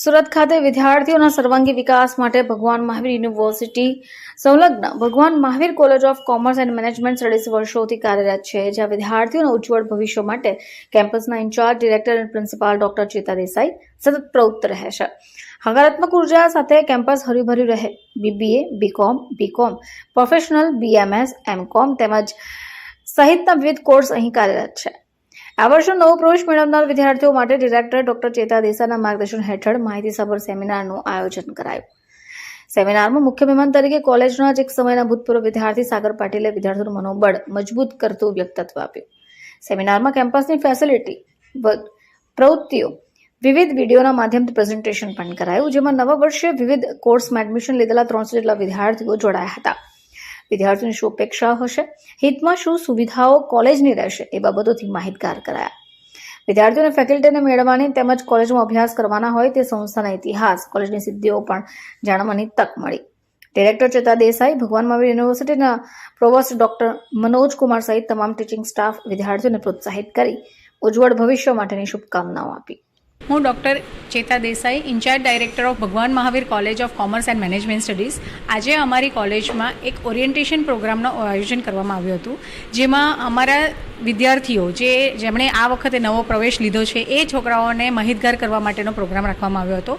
સુરત ખાતે વિદ્યાર્થીઓના સર્વાંગી વિકાસ માટે ભગવાન મહાવીર યુનિવર્સિટી સંલગ્ન Bhagwan Mahavir college of commerce and management studies વર્ષોથી કાર્યરત છે, જ્યાં વિદ્યાર્થીઓના ઉજ્જવળ ભવિષ્ય માટે કેમ્પસના ઇન્ચાર્જ, ડિરેક્ટર અને પ્રિન્સિપાલ ડોક્ટર ચેતા દેસાઈ સતત પ્રવૃત્ત રહે છે. હકારાત્મક ઊર્જા સાથે કેમ્પસ હર્યુભર્યું રહે. BBA BCom BCom professional BMS MCom તેમજ સહિતના વિવિધ કોર્સ અહીં કાર્યરત છે. આ વર્ષનો નવો પ્રવેશ મેળવનાર વિદ્યાર્થીઓ માટે ડિરેક્ટર ડોક્ટર ચેતા દેસાના માર્ગદર્શન હેઠળ માહિતીસભર સેમિનારનું આયોજન કરાયું. સેમિનારમાં મુખ્ય મહેમાન તરીકે કોલેજના જ એક સમયના ભૂતપૂર્વ વિદ્યાર્થી સાગર પાટીલે વિદ્યાર્થીઓનું મનોબળ મજબૂત કરતું વ્યક્તિત્વ આપ્યું. સેમિનારમાં કેમ્પસની ફેસિલિટી પ્રવૃત્તિઓ, વિવિધ વિડીયોના માધ્યમથી પ્રેઝન્ટેશન પણ કરાયું, જેમાં નવા વર્ષે વિવિધ કોર્સમાં એડમિશન લીધેલા ત્રણસો જેટલા વિદ્યાર્થીઓ જોડાયા હતા. વિદ્યાર્થીઓની શું અપેક્ષાઓ હશે? હિતમાં શું સુવિધાઓ કોલેજની રહેશે? એ બાબતોથી માહિતગાર કરાયા. વિદ્યાર્થીઓને ફેકલ્ટીને મેળવવાની તેમજ કોલેજમાં અભ્યાસ કરવાના હોય તે સંસ્થાના ઇતિહાસ, કોલેજની સિદ્ધિઓ પણ જાણવાની તક મળી. ડિરેક્ટર ચેતા દેસાઈ, ભગવાન મહાવીર યુનિવર્સિટીના પ્રોવોસ્ટ ડોક્ટર મનોજ કુમાર સહિત તમામ ટીચિંગ સ્ટાફ વિદ્યાર્થીઓને પ્રોત્સાહિત કરી ઉજ્જવળ ભવિષ્ય માટેની શુભકામનાઓ આપી. હું ડૉક્ટર ચેતા Desai, incharge director of Bhagwan Mahavir college of commerce and management studies. આજે અમારી કોલેજમાં એક ઓરિએન્ટેશન પ્રોગ્રામનું આયોજન કરવામાં આવ્યું હતું, જેમાં અમારા વિદ્યાર્થીઓ જે જેમણે આ વખતે નવો પ્રવેશ લીધો છે, એ છોકરાઓને માહિતગાર કરવા માટેનો પ્રોગ્રામ રાખવામાં આવ્યો હતો.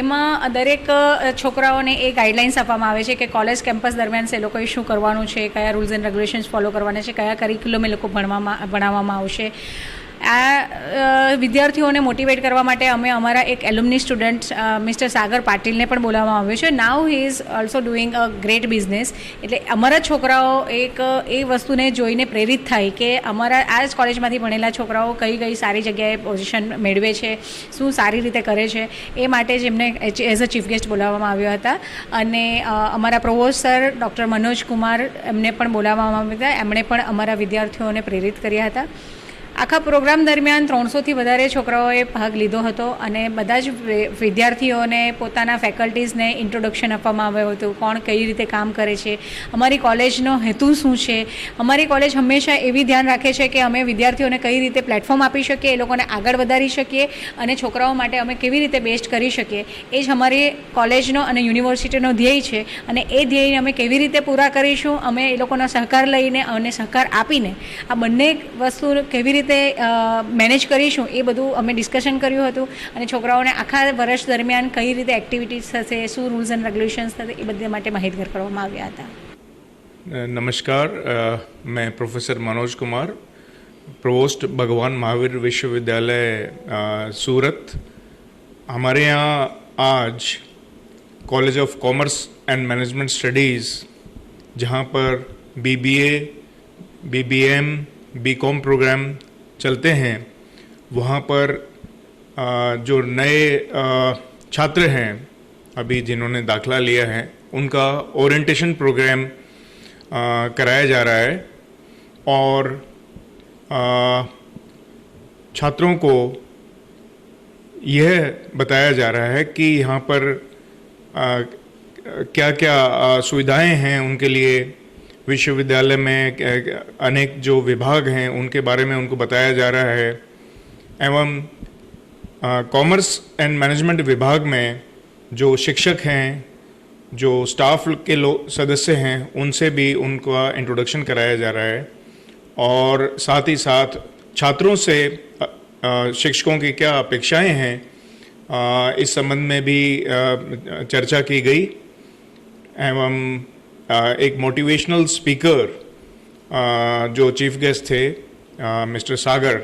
એમાં દરેક છોકરાઓને એ ગાઈડલાઇન્સ આપવામાં આવે છે કે કોલેજ કેમ્પસ દરમિયાન એ લોકોએ શું કરવાનું છે, કયા રૂલ્સ એન્ડ રેગ્યુલેશન્સ ફોલો કરવાના છે, કયા કરિક્યુલમ એ લોકો ભણવામાં, ભણાવવામાં આવશે. આ વિદ્યાર્થીઓને મોટિવેટ કરવા માટે અમે અમારા એક એલ્યુમની સ્ટુડન્ટ મિસ્ટર સાગર પાટીલને પણ બોલાવવામાં આવ્યો છે. Now he is also doing a great business એટલે અમારા છોકરાઓ એક, એ વસ્તુને જોઈને પ્રેરિત થાય કે અમારા આ જ કોલેજમાંથી ભણેલા છોકરાઓ કઈ કઈ સારી જગ્યાએ પોઝિશન મેળવે છે, શું સારી રીતે કરે છે, એ માટે જ એમને એઝ અ ચીફ ગેસ્ટ બોલાવવામાં આવ્યા હતા. અને અમારા provost sir doctor Manoj Kumar એમને પણ બોલાવવામાં આવ્યા હતા. એમણે પણ અમારા વિદ્યાર્થીઓને પ્રેરિત કર્યા હતા. આખા પ્રોગ્રામ દરમિયાન ત્રણસોથી વધારે છોકરાઓએ ભાગ લીધો હતો અને બધા જ વિદ્યાર્થીઓને પોતાના ફેકલ્ટીઝને ઇન્ટ્રોડક્શન આપવામાં આવ્યું હતું. કોણ કઈ રીતે કામ કરે છે? અમારી કોલેજનો હેતુ શું છે? અમારી કોલેજ હંમેશા એવી ધ્યાન રાખે છે કે અમે વિદ્યાર્થીઓને કઈ રીતે પ્લેટફોર્મ આપી શકીએ, એ લોકોને આગળ વધારી શકીએ અને છોકરાઓ માટે અમે કેવી રીતે બેસ્ટ કરી શકીએ. એ જ અમારી કોલેજનો અને યુનિવર્સિટીનો ધ્યેય છે અને એ ધ્યેયને અમે કેવી રીતે પૂરા કરીશું, અમે એ લોકોનો સહકાર લઈને અને સહકાર આપીને આ બંને વસ્તુ કેવી રીતે મેનેજ કરીશું એ બધું અમે ડિસ્કશન કર્યું હતું અને છોકરાઓને આખા વર્ષ દરમિયાન કઈ રીતે એક્ટિવિટીઝ થશે શું રૂલ્સ એન્ડ રેગ્યુલેશન્સ થશે એ બધા માટે માહિતગાર કરવામાં આવ્યા હતા नमस्कार अ, मैं प्रोफेसर मनोज कुमार प्रोवोस्ट भगवान महावीर विश्वविद्यालय अ, सूरत हमारे यहाँ आज college of commerce and management studies जहाँ पर बीबीए बीबीएम बीकॉम प्रोग्राम चलते हैं, वहाँ पर जो नए छात्र हैं, अभी जिन्होंने दाखला लिया है, उनका ओरिएंटेशन प्रोग्राम कराया जा रहा है और छात्रों को यह बताया जा रहा है कि यहाँ पर क्या क्या सुविधाएँ हैं उनके लिए विश्वविद्यालय में अनेक जो विभाग हैं, उनके बारे में उनको बताया जा रहा है। एवं कॉमर्स एंड मैनेजमेंट विभाग में जो शिक्षक हैं, जो स्टाफ के लोग सदस्य हैं, उनसे भी उनका इंट्रोडक्शन कराया जा रहा है। और साथ ही साथ छात्रों से शिक्षकों की क्या अपेक्षाएँ हैं इस संबंध में भी चर्चा की गई। एवं एक मोटिवेशनल स्पीकर जो चीफ गेस्ट थे मिस्टर सागर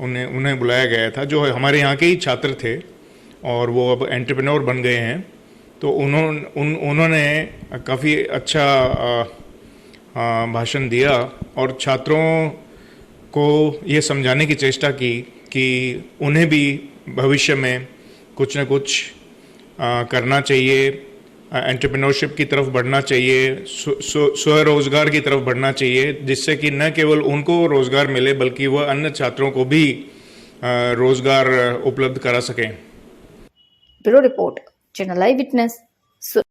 उन्हें उन्हें बुलाया गया था जो हमारे यहाँ के ही छात्र थे और वो अब एंटरप्रेन्योर बन गए हैं। तो उन्होंने उन उन्होंने काफ़ी अच्छा भाषण दिया और छात्रों को ये समझाने की चेष्टा की कि उन्हें भी भविष्य में कुछ न कुछ अ, करना चाहिए। एंटरप्रेन्योरशिप की तरफ़ बढ़ना चाहिए स्वरोजगार की तरफ़ बढ़ना चाहिए, जिससे कि न केवल उनको रोज़गार मिले, बल्कि वह अन्य छात्रों को भी रोज़गार उपलब्ध करा सकें। Bureau report, channel eye witness